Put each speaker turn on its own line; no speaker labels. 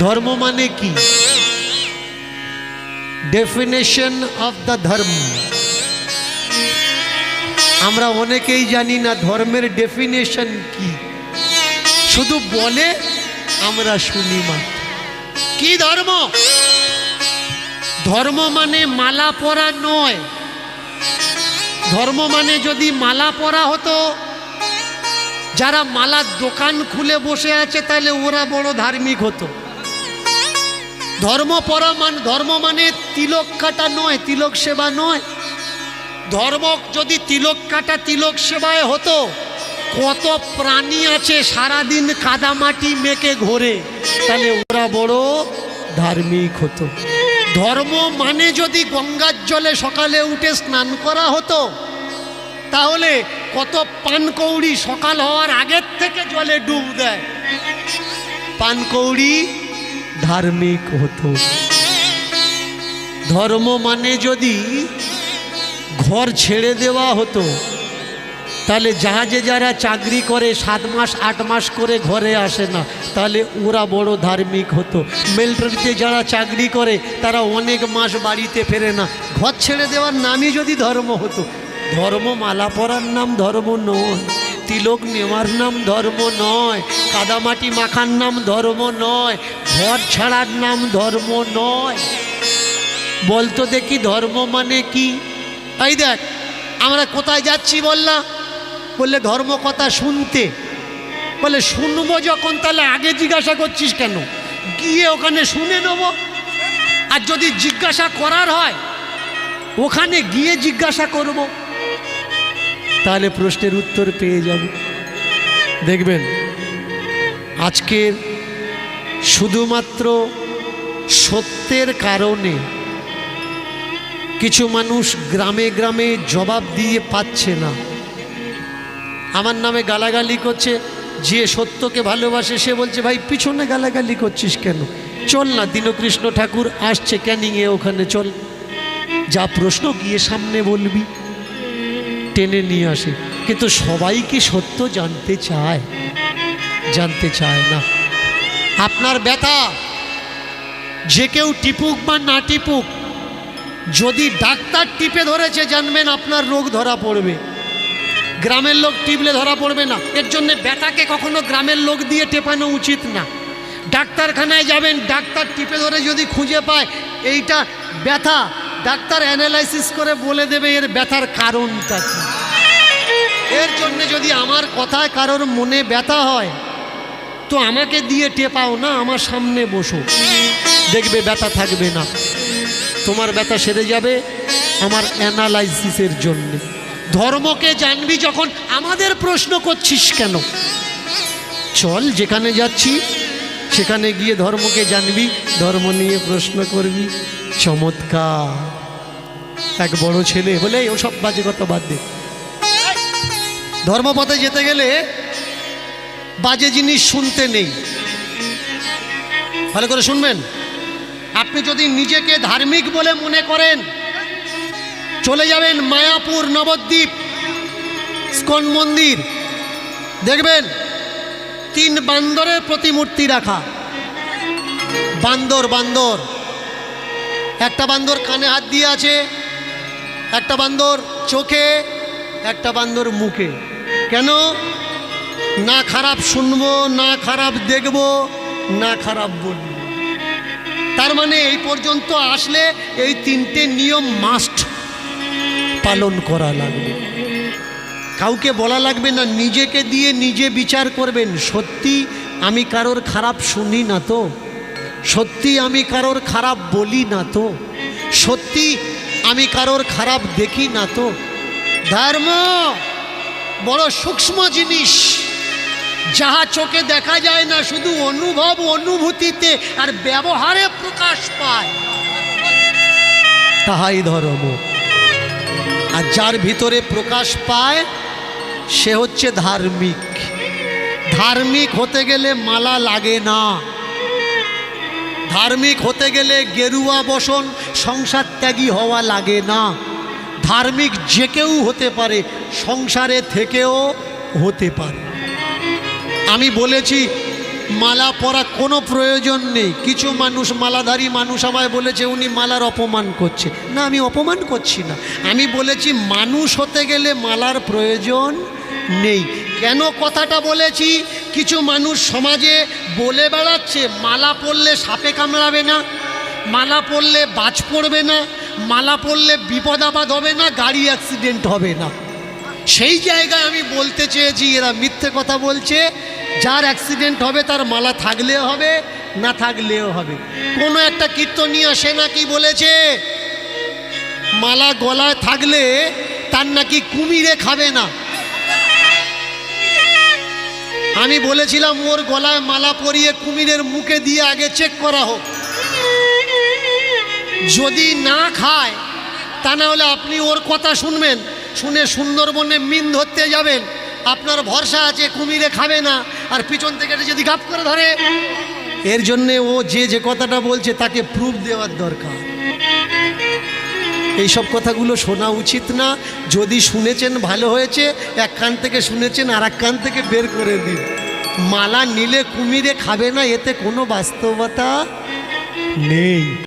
ধর্ম মানে কি? ডেফিনেশন অফ দ্য ধর্ম। আমরা অনেকেই জানি না ধর্মের ডেফিনেশন কি। শুধু বলে আমরা শুনি মাত্র কি ধর্ম? ধর্ম মানে মালা পরা নয়। ধর্ম মানে যদি মালা পরা হতো, যারা মালার দোকান খুলে বসে আছে, তাহলে ওরা বড় ধার্মিক হতো। ধর্ম পরা মান ধর্ম মানে তিলক কাটা নয়, তিলক সেবা নয়। ধর্ম যদি তিলক কাটা, তিলক সেবায় হতো, কত প্রাণী আছে সারাদিন কাদামাটি মেকে ঘোরে। তাহলে ওরা বড় ধার্মিক হতো। ধর্ম মানে যদি গঙ্গার জলে সকালে উঠে স্নান করা হতো, তাহলে কত পানকৌড়ি সকাল হওয়ার আগের থেকে জলে ডুব দেয়। পানকৌড়ি ধার্মিক হতো। ধর্ম মানে যদি ঘর ছেড়ে দেওয়া হতো, তাহলে জাহাজে যারা চাকরি করে সাত মাস, আট মাস করে ঘরে আসে না, তাহলে ওরা বড় ধার্মিক হতো। মিলিটারিতে যারা চাকরি করে, তারা অনেক মাস বাড়িতে ফেরে না। ঘর ছেড়ে দেওয়ার নামই যদি ধর্ম হতো, ধর্ম মালা পরার নাম ধর্ম নয়, তিলক নেওয়ার নাম ধর্ম নয়, কাদামাটি মাখার নাম ধর্ম নয় ঘর ছাড়ার নাম ধর্ম নয়। বলতো দেখি ধর্ম মানে কি? এই দেখ, আমরা কোথায় যাচ্ছি বললাম বললে ধর্ম কথা শুনতে। বলে শুনব যখন, তাহলে আগে জিজ্ঞাসা করছিস কেন? গিয়ে ওখানে শুনে নেব। আর যদি জিজ্ঞাসা করার হয়, ওখানে গিয়ে জিজ্ঞাসা করব। তাহলে প্রশ্নের উত্তর পেয়ে যাব। দেখবেন, আজকের শুধুমাত্র সত্যের কারণে কিছু মানুষ গ্রামে গ্রামে জবাব দিয়ে পাচ্ছে না। আমার নামে গালাগালি করছে, যে সত্যকে ভালোবাসে সে বলছে, ভাই, পিছনে গালাগালি করছিস কেন? চল না, দীনকৃষ্ণ ঠাকুর আসছে ক্যানিংয়ে ওখানে, চল। যা প্রশ্ন গিয়ে সামনে বলবি, টেনে নিয়ে আসে। কিন্তু সবাই কি সত্য জানতে চায়? জানতে চায় না। আপনার ব্যথা, যে কেউ টিপুক বা না টিপুক, যদি ডাক্তার টিপে ধরেছে, জানবেন আপনার রোগ ধরা পড়বে। গ্রামের লোক টিপলে ধরা পড়বে না। এর জন্য ব্যথাকে কখনো গ্রামের লোক দিয়ে টেপানো উচিত না। ডাক্তারখানায় যাবেন, ডাক্তার টিপে ধরে যদি খুঁজে পায়, এইটা ব্যথা। ডাক্তার অ্যানালাইসিস করে বলে দেবে, এর ব্যথার কারণটা কি? এর জন্য যদি আমার কথায় কারোর মনে ব্যথা হয় তো আমাকে দিয়ে টেপাও না, আমার সামনে বসো। দেখবে ব্যথা থাকবে না। তোমার ব্যথা সেরে যাবে আমার অ্যানালাইসিসের জন্যে। ধর্মকে জানবি যখন আমাদের প্রশ্ন করছিস কেন? চল, যেখানে যাচ্ছি, সেখানে গিয়ে ধর্মকে জানবি, ধর্ম নিয়ে প্রশ্ন করবি। চমৎকার। এক বড় ছেলে বলে "এই ওসব বাজে কথা বাদ দে। ধর্মপথে যেতে গেলে বাজে জিনিস শুনতে নেই। ভালো করে শুনবেন? আপনি যদি নিজেকে ধার্মিক বলে মনে করেন, চলে যাবেন মায়াপুর নবদ্বীপ, স্কন মন্দির। দেখবেন, তিন বান্দরের প্রতিমূর্তি রাখা। বান্দর বান্দর। একটা বান্দর কানে হাত দিয়ে আছে, একটা বান্দর চোখে, একটা বান্দর মুখে। কেন? না খারাপ শুনব, না খারাপ দেখব, না খারাপ বলব। তার মানে এই পর্যন্ত আসলে এই তিনটে নিয়ম মাস্ট পালন করা লাগবে। কাউকে বলা লাগবে না, নিজেকে দিয়ে নিজে বিচার করবেন। সত্যি আমি কারোর খারাপ শুনি না তো? সত্যি আমি কারোর খারাপ বলি না তো? সত্যি আমি কারোর খারাপ দেখি না তো? ধর্ম বড় সূক্ষ্ম জিনিস। যাহা চোখে দেখা যায় না, শুধু অনুভব অনুভূতিতে আর ব্যবহারে প্রকাশ পায়। তাহাই ধর্ম আর যার ভিতরে প্রকাশ পায়, সে হচ্ছে ধার্মিক। ধার্মিক হতে গেলে মালা লাগে না। ধার্মিক হতে গেলে গেরুয়া বসন, সংসার ত্যাগী হওয়া লাগে না। ধার্মিক যে কেউ হতে পারে, সংসারে থেকেও হতে পারে। আমি বলেছি, মালা পরা কোনো প্রয়োজন নেই। কিছু মানুষ, মালাধারী মানুষ আমায় বলেছে, উনি মালার অপমান করছে। না, আমি অপমান করছি না। আমি বলেছি, মানুষ হতে গেলে মালার প্রয়োজন নেই। কেন কথাটা বলেছি? কিছু মানুষ সমাজে বলে বেড়াচ্ছে, মালা পরলে সাপে কামড়াবে না, মালা পরলে বাজ পড়বে না, মালা পরলে বিপদ আপদ হবে না, গাড়ি অ্যাক্সিডেন্ট হবে না। সেই জায়গায় আমি বলতে চেয়েছি, এরা মিথ্যে কথা বলছে, যার অ্যাক্সিডেন্ট হবে তার মালা থাকলেও হবে, না থাকলেও হবে। কোনো একটা কীর্তনীয় সে নাকি বলেছে, মালা গলায় থাকলে তার নাকি কুমিরে খাবে না। আমি বলেছিলাম, ওর গলায় মালা পরিয়ে কুমিরের মুখে দিয়ে আগে চেক করা হোক। যদি না খায়, তা না হলে আপনি ওর কথা শুনবেন। শুনে সুন্দরবনে মিন ধরতে যাবেন। আপনার ভরসা আছে, কুমিরে খাবে না। আর পিছন থেকে যদি গাপ করে ধরে, এর জন্যে ও যে যে কথাটা বলছে তাকে প্রুফ দেওয়ার দরকার। এইসব কথাগুলো শোনা উচিত না। যদি শুনেছেন ভালো হয়েছে, এক কান থেকে শুনেছেন, আর এক কান থেকে বের করে দিন। মালা নিলে কুমিরে খাবে না, এতে কোনো বাস্তবতা নেই।